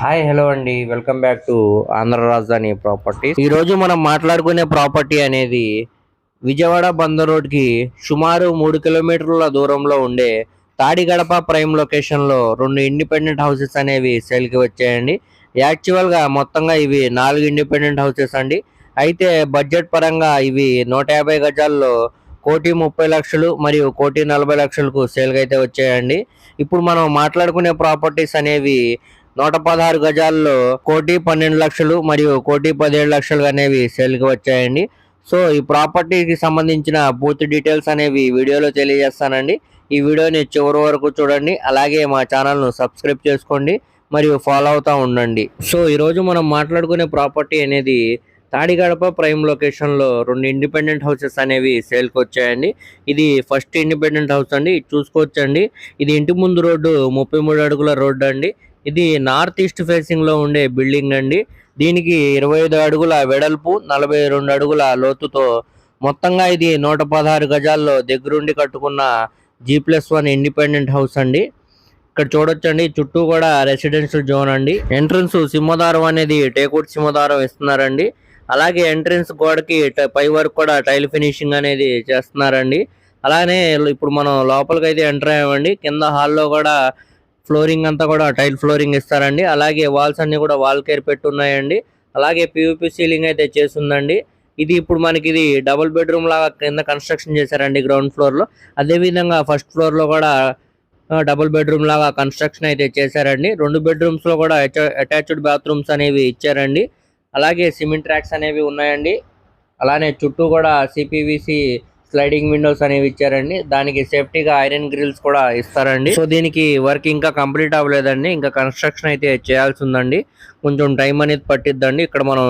Hi hello అండి. Welcome back to Andhra Rajadhani property ఈరోజు మనం మాట్లాడుకునే ప్రాపర్టీ అనేది విజయవాడ బందర్ రోడ్కి సుమారు మూడు కిలోమీటర్ల దూరంలో ఉండే తాడిగడప ప్రైమ్ లొకేషన్లో రెండు ఇండిపెండెంట్ హౌసెస్ అనేవి సేల్కి వచ్చాయండి. యాక్చువల్గా మొత్తంగా ఇవి నాలుగు ఇండిపెండెంట్ హౌసెస్ అండి. అయితే బడ్జెట్ పరంగా ఇవి నూట యాభై గజాల్లో కోటి ముప్పై లక్షలు మరియు కోటి నలభై లక్షలకు సేల్గా అయితే వచ్చాయండి. ఇప్పుడు మనం మాట్లాడుకునే ప్రాపర్టీస్ అనేవి నూట పదహారు గజాల్లో కోటి పన్నెండు లక్షలు మరియు కోటి పదిహేడు లక్షలు అనేవి సేల్కి వచ్చాయండి. సో ఈ ప్రాపర్టీకి సంబంధించిన పూర్తి డీటెయిల్స్ అనేవి వీడియోలో తెలియజేస్తానండి. ఈ వీడియోని చివరి వరకు చూడండి. అలాగే మా ఛానల్ను సబ్స్క్రైబ్ చేసుకోండి మరియు ఫాలో అవుతూ ఉండండి. సో ఈరోజు మనం మాట్లాడుకునే ప్రాపర్టీ అనేది తాడిగడప ప్రైమ్ లొకేషన్లో రెండు ఇండిపెండెంట్ హౌసెస్ అనేవి సేల్కి వచ్చాయండి. ఇది ఫస్ట్ ఇండిపెండెంట్ హౌస్ అండి. చూసుకోవచ్చండి. ఇది ఇంటి ముందు రోడ్డు ముప్పై మూడు అడుగుల రోడ్డు అండి. ఇది నార్త్ ఈస్ట్ ఫేసింగ్లో ఉండే బిల్డింగ్ అండి. దీనికి ఇరవై ఐదు అడుగుల వెడల్పు నలభై రెండు అడుగుల లోతుతో మొత్తంగా ఇది నూట పదహారు గజాల్లో దగ్గరుండి కట్టుకున్న G plus one independent house అండి. ఇక్కడ చూడొచ్చండి చుట్టూ కూడా రెసిడెన్షియల్ జోన్ అండి. ఎంట్రన్స్ సింహదారం అనేది టేకూట్ సింహదారం ఇస్తున్నారండి. అలాగే ఎంట్రన్స్ గోడకి పై వరకు కూడా టైల్ ఫినిషింగ్ అనేది చేస్తున్నారండి. అలానే ఇప్పుడు మనం లోపలికి అయితే ఎంటర్ అయ్యామండి. కింద హాల్లో కూడా ఫ్లోరింగ్ అంతా కూడా టైల్ ఫ్లోరింగ్ ఇస్తారండి. అలాగే వాల్స్ అన్ని కూడా వాల్ కేర్ పెట్టున్నాయండి. అలాగే పివిపి సీలింగ్ అయితే చేస్తుందండి. ఇది ఇప్పుడు మనకి ఇది డబుల్ బెడ్రూమ్ లాగా కింద కన్స్ట్రక్షన్ చేశారండి గ్రౌండ్ ఫ్లోర్లో. అదే విధంగా ఫస్ట్ ఫ్లోర్లో కూడా డబుల్ బెడ్రూమ్ లాగా కన్స్ట్రక్షన్ అయితే చేశారండి. రెండు బెడ్రూమ్స్లో కూడా అటాచ్డ్ బాత్రూమ్స్ అనేవి ఇచ్చారండి. అలాగే సిమెంట్ ట్రాక్స్ అనేవి ఉన్నాయండి. అలానే చుట్టూ కూడా సిపివిసి స్లైడింగ్ విండోస్ అనేవి ఇచ్చారండి. దానికి సేఫ్టీగా ఐరన్ గ్రిల్స్ కూడా ఇస్తారండి. సో దీనికి వర్క్ ఇంకా కంప్లీట్ అవ్వలేదండి. ఇంకా కన్స్ట్రక్షన్ అయితే చేయాల్సి ఉందండి కొంచెం టైం అనేది పట్టిద్దండి. ఇక్కడ మనం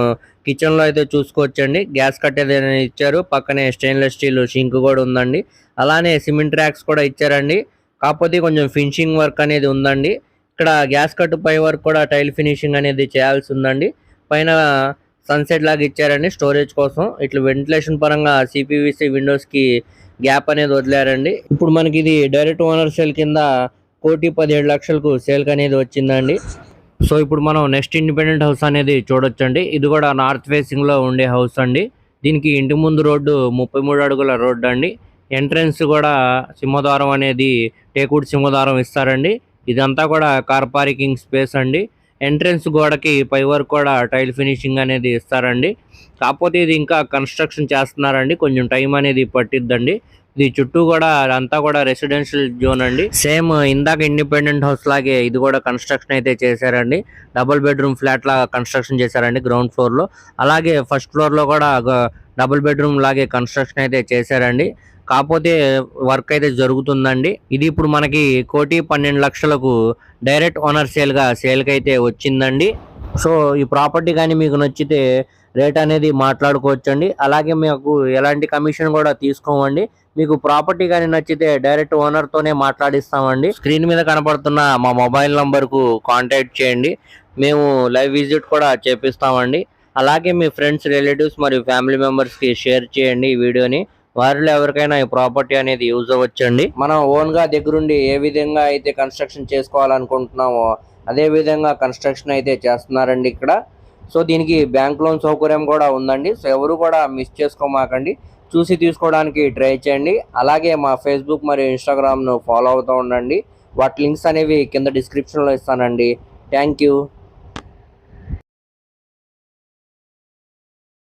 కిచెన్లో అయితే చూసుకోవచ్చండి. గ్యాస్ కట్టేది ఇచ్చారు. పక్కనే స్టెయిన్లెస్ స్టీల్ షింక్ కూడా ఉందండి. అలానే సిమెంట్ ర్యాక్స్ కూడా ఇచ్చారండి. కాకపోతే కొంచెం ఫినిషింగ్ వర్క్ అనేది ఉందండి. ఇక్కడ గ్యాస్ కట్టు పై వరకు కూడా టైల్ ఫినిషింగ్ అనేది చేయాల్సి ఉందండి పైన సన్సెట్ లాగా ఇచ్చారండి స్టోరేజ్ కోసం. ఇట్లా వెంటిలేషన్ పరంగా సిపివిసి విండోస్కి గ్యాప్ అనేది వదిలారండి. ఇప్పుడు మనకి ఇది డైరెక్ట్ ఓనర్ సేల్ కింద కోటి పదిహేడు లక్షలకు సేల్కి అనేది వచ్చిందండి. సో ఇప్పుడు మనం నెక్స్ట్ ఇండిపెండెంట్ హౌస్ అనేది చూడొచ్చండి. ఇది కూడా నార్త్ ఫేసింగ్లో ఉండే హౌస్ అండి. దీనికి ఇంటి ముందు రోడ్డు ముప్పై మూడు అడుగుల రోడ్డు అండి. ఎంట్రన్స్ కూడా సింహద్వారం అనేది టేకుడు సింహద్వారం ఇస్తారండి. ఇదంతా కూడా కార్ పార్కింగ్ స్పేస్ అండి. ఎంట్రన్స్ గోడకి పై వరకు కూడా టైల్ ఫినిషింగ్ అనేది ఇస్తారండి. కాకపోతే ఇది ఇంకా కన్స్ట్రక్షన్ చేస్తున్నారండి. కొంచెం టైం అనేది పట్టిద్దండి. ఇది చుట్టూ కూడా అంతా కూడా రెసిడెన్షియల్ జోన్ అండి. సేమ్ ఇందాక ఇండిపెండెంట్ హౌస్ లాగే ఇది కూడా కన్స్ట్రక్షన్ అయితే చేశారండి. డబుల్ బెడ్రూమ్ ఫ్లాట్ లాగా కన్స్ట్రక్షన్ చేశారండి గ్రౌండ్ ఫ్లోర్లో. అలాగే ఫస్ట్ ఫ్లోర్లో కూడా డబుల్ బెడ్రూమ్ లాగే కన్స్ట్రక్షన్ అయితే చేశారండి. కాకపోతే వర్క్ అయితే జరుగుతుందండి. ఇది ఇప్పుడు మనకి కోటి పన్నెండు లక్షలకు డైరెక్ట్ ఓనర్ సేల్గా సేల్కి అయితే వచ్చిందండి. సో ఈ ప్రాపర్టీ కానీ మీకు నచ్చితే రేట్ అనేది మాట్లాడుకోవచ్చండి. అలాగే మీకు ఎలాంటి కమిషన్ కూడా తీసుకోమండి. మీకు ప్రాపర్టీ కానీ నచ్చితే డైరెక్ట్ ఓనర్తోనే మాట్లాడిస్తామండి. స్క్రీన్ మీద కనపడుతున్న మా మొబైల్ నంబర్కు కాంటాక్ట్ చేయండి. మేము లైవ్ విజిట్ కూడా చేపిస్తామండి. అలాగే మీ ఫ్రెండ్స్ రిలేటివ్స్ మరియు ఫ్యామిలీ మెంబర్స్కి షేర్ చేయండి ఈ వీడియోని. వారిలో ఎవరికైనా ఈ ప్రాపర్టీ అనేది యూజ్ అవ్వచ్చండి. మనం ఓన్గా దగ్గరుండి ఏ విధంగా అయితే కన్స్ట్రక్షన్ చేసుకోవాలనుకుంటున్నామో అదే విధంగా కన్స్ట్రక్షన్ అయితే చేస్తున్నారండి ఇక్కడ. సో దీనికి బ్యాంక్ లోన్ సౌకర్యం కూడా ఉందండి. సో ఎవరు కూడా మిస్ చేసుకోమాకండి. చూసి తీసుకోవడానికి ట్రై చేయండి. అలాగే మా ఫేస్బుక్ మరియు ఇన్స్టాగ్రామ్ను ఫాలో అవుతూ ఉండండి. వాటి లింక్స్ అనేవి కింద డిస్క్రిప్షన్లో ఇస్తానండి. Thank you.